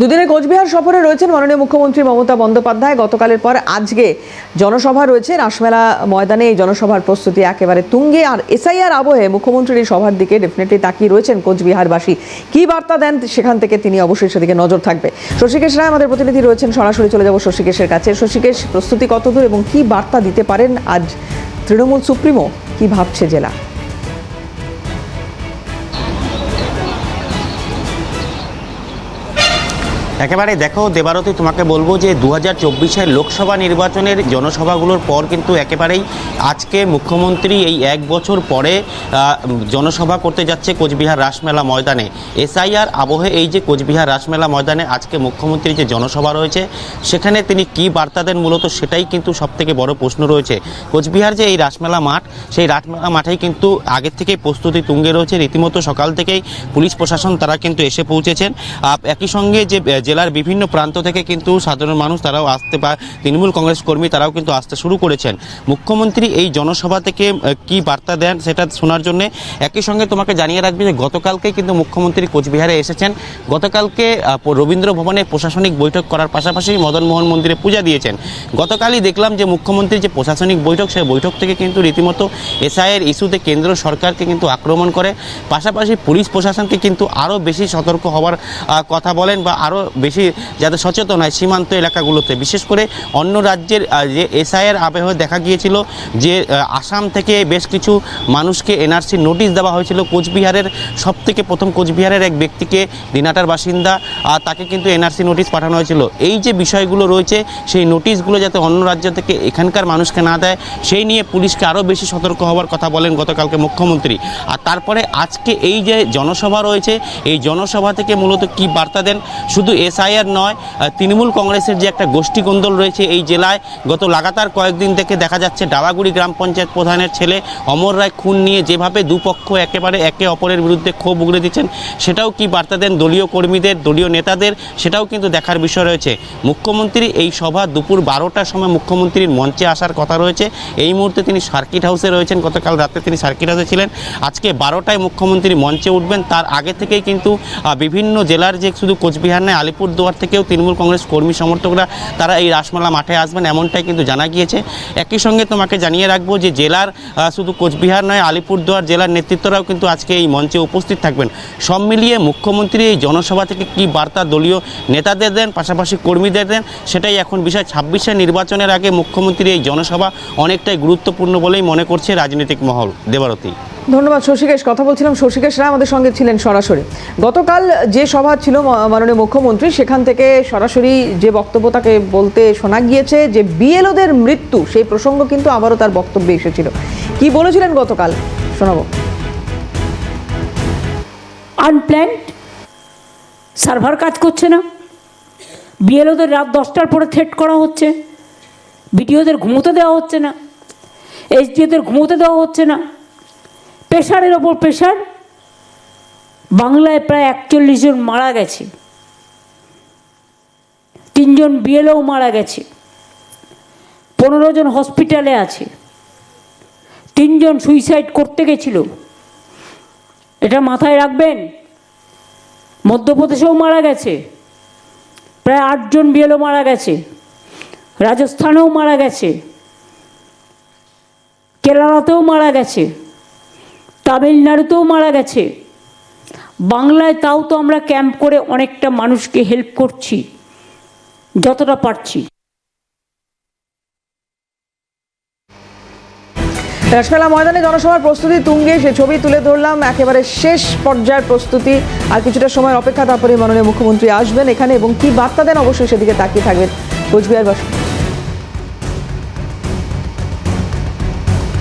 দুদিনের কোচবিহার সফরে রয়েছেন মাননীয় মুখ্যমন্ত্রী মমতা বন্দ্যোপাধ্যায়। গতকালের পর আজকে জনসভা রয়েছে। রাসমেলা ময়দানে এই জনসভার প্রস্তুতি একেবারে তুঙ্গে। আর এসআইআর আবহে মুখ্যমন্ত্রীর সভার দিকে ডেফিনেটলি তাকিয়ে রয়েছেন কোচবিহারবাসী। কি বার্তা দেন সেখান থেকে তিনি অবশ্যই সেদিকে নজর থাকবে। শশীকেশ রায় আমাদের প্রতিনিধি রয়েছেন। সরাসরি চলে যাব শশীকেশের কাছে। শশীকেশ, প্রস্তুতি কতদূর এবং কি বার্তা দিতে পারেন আজ তৃণমূল সুপ্রিমো? কি ভাবছে জেলা? একেবারে দেখো দেবারতী, তোমাকে বলব যে দু হাজার লোকসভা নির্বাচনের জনসভাগুলোর পর কিন্তু একেবারেই আজকে মুখ্যমন্ত্রী এই এক বছর পরে জনসভা করতে যাচ্ছে কোচবিহার রাসমেলা ময়দানে। এসআইআর আবহে এই যে কোচবিহার রাসমেলা ময়দানে আজকে মুখ্যমন্ত্রী যে জনসভা রয়েছে, সেখানে তিনি কি বার্তা দেন মূলত সেটাই কিন্তু সবথেকে বড় প্রশ্ন রয়েছে। কোচবিহার যে এই রাসমেলা মাঠ, সেই রাসমেলা মাঠেই কিন্তু আগের থেকেই প্রস্তুতি তুঙ্গে রয়েছে। রীতিমতো সকাল থেকেই পুলিশ প্রশাসন তারা কিন্তু এসে পৌঁছেছেন। একই সঙ্গে যে জেলার বিভিন্ন প্রান্ত থেকে কিন্তু সাধারণ মানুষ তারাও আসতে পা তৃণমূল কংগ্রেস কর্মী তারাও কিন্তু আসতে শুরু করেছেন। মুখ্যমন্ত্রী এই জনসভা থেকে কি বার্তা দেন সেটা শোনার জন্য একই সঙ্গে তোমাকে জানিয়ে রাখবে যে গতকালকে কিন্তু মুখ্যমন্ত্রী কোচবিহারে এসেছেন। গতকালকে রবীন্দ্র ভবনে প্রশাসনিক বৈঠক করার পাশাপাশি মদন মোহন মন্দিরে পূজা দিয়েছেন। গতকালই দেখলাম যে মুখ্যমন্ত্রী যে প্রশাসনিক বৈঠক, সেই বৈঠক থেকে কিন্তু রীতিমতো এসআইয়ের ইস্যুতে কেন্দ্র সরকারকে কিন্তু আক্রমণ করে। পাশাপাশি পুলিশ প্রশাসনকে কিন্তু আরও বেশি সতর্ক হওয়ার কথা বলেন বা আরও বেশি যাতে সচেতন হয় সীমান্ত এলাকাগুলোতে। বিশেষ করে অন্য রাজ্যের যে এসআইয়ের আবহে দেখা গিয়েছিল যে আসাম থেকে বেশ কিছু মানুষকে এনআরসি নোটিশ দেওয়া হয়েছিল। কোচবিহারের সব থেকে প্রথম কোচবিহারের এক ব্যক্তিকে দিনাটার বাসিন্দা আহ, তাকে কিন্তু এনআরসি নোটিশ পাঠানো হয়েছিল। এই যে বিষয়গুলো রয়েছে সেই নোটিশগুলো যাতে অন্য রাজ্য থেকে এখানকার মানুষকে না দেয় সেই নিয়ে পুলিশকে আরও বেশি সতর্ক হওয়ার কথা বলেন গতকালকে মুখ্যমন্ত্রী। আর তারপরে আজকে এই যে জনসভা রয়েছে এই জনসভা থেকে মূলত কি বার্তা দেন? শুধু এসআইআর নয় তৃণমূল কংগ্রেসের যে একটা গোষ্ঠী গোষ্ঠীকন্দল রয়েছে এই জেলায় গত লাগাতার কয়েকদিন থেকে দেখা যাচ্ছে ডালাগুড়ি গ্রাম পঞ্চায়েত প্রধানের ছেলে অমর রায় খুন নিয়ে যেভাবে দুপক্ষ একেবারে একে অপরের বিরুদ্ধে ক্ষোভ উগড়ে দিচ্ছেন, সেটাও কি বার্তা দেন দলীয় কর্মীদের, দলীয় নেতাদের? সেটাও কিন্তু দেখার বিষয় রয়েছে। মুখ্যমন্ত্রী এই সভা দুপুর বারোটার সময় মুখ্যমন্ত্রীর মঞ্চে আসার কথা রয়েছে। এই মুহূর্তে তিনি সার্কিট হাউসে রয়েছেন, গতকাল রাতে তিনি সার্কিট হাউসে ছিলেন। আজকে বারোটায় মুখ্যমন্ত্রী মঞ্চে উঠবেন, তার আগে থেকেই কিন্তু বিভিন্ন জেলার যে শুধু কোচবিহার নয় আলিপুরদুয়ার থেকেও তৃণমূল কংগ্রেস কর্মী সমর্থকরা তারা এই রাসমেলা মাঠে আসবেন এমনটাই কিন্তু জানা গিয়েছে। একই সঙ্গে তোমাকে জানিয়ে রাখব যে জেলার শুধু কোচবিহার নয়, আলিপুরদুয়ার জেলার নেতৃত্বরাও কিন্তু আজকে এই মঞ্চে উপস্থিত থাকবেন। সব মিলিয়ে মুখ্যমন্ত্রী এই জনসভা থেকে কি বার্তা দলীয় নেতাদের দেন, পাশাপাশি কর্মীদের দেন, সেটাই এখন বিষয়। ছাব্বিশের নির্বাচনের আগে মুখ্যমন্ত্রীর এই জনসভা অনেকটাই গুরুত্বপূর্ণ বলেই মনে করছে রাজনৈতিক মহল। দেবারতী। ধন্যবাদ, শশীকেশ। কথা বলছিলাম শশীকেশ রায়, আমাদের সঙ্গে ছিলেন সরাসরি। গতকাল যে সভা ছিল মাননীয় মুখ্যমন্ত্রী, সেখান থেকে সরাসরি যে বক্তব্য তাকে বলতে শোনা গিয়েছে যে বিএলওদের মৃত্যু, সেই প্রসঙ্গ কিন্তু আবারও তার বক্তব্যে এসেছিল। কি বলেছিলেন গতকাল? শোনাবো। আনপ্ল্যান্ড সার্ভার কাজ করছে না। বিএলওদের রাত দশটার পরে থ্রেট করা হচ্ছে। বিডিওদের ঘুমোতে দেওয়া হচ্ছে না। এইচডিওদের ঘুমোতে দেওয়া হচ্ছে না। প্রেশারের ওপর প্রেশার। বাংলায় প্রায় একচল্লিশ জন মারা গেছে। তিনজন বিএলও মারা গেছে। পনেরো জন হসপিটালে আছে। তিনজন সুইসাইড করতে গেছিল। এটা মাথায় রাখবেন, মধ্যপ্রদেশেও মারা গেছে। প্রায় আটজন বিএলও মারা গেছে। রাজস্থানেও মারা গেছে। কেরালাতেও মারা গেছে। তামিলনাড়ুতেও মারা গেছে। বাংলায় তাও তো আমরা ক্যাম্প করে অনেকটা মানুষকে হেল্প করছি, যতটা পারছি। রাসমেলা ময়দানে জনসভার প্রস্তুতি তুঙ্গে, সে ছবি তুলে ধরলাম একেবারে শেষ পর্যায়ের প্রস্তুতি। আর কিছুটা সময়ের অপেক্ষা, তারপরে মাননীয় মুখ্যমন্ত্রী আসবেন এখানে এবং কি বার্তা দেন অবশ্যই সেদিকে তাকিয়ে থাকবেন কোচবিহারবাসী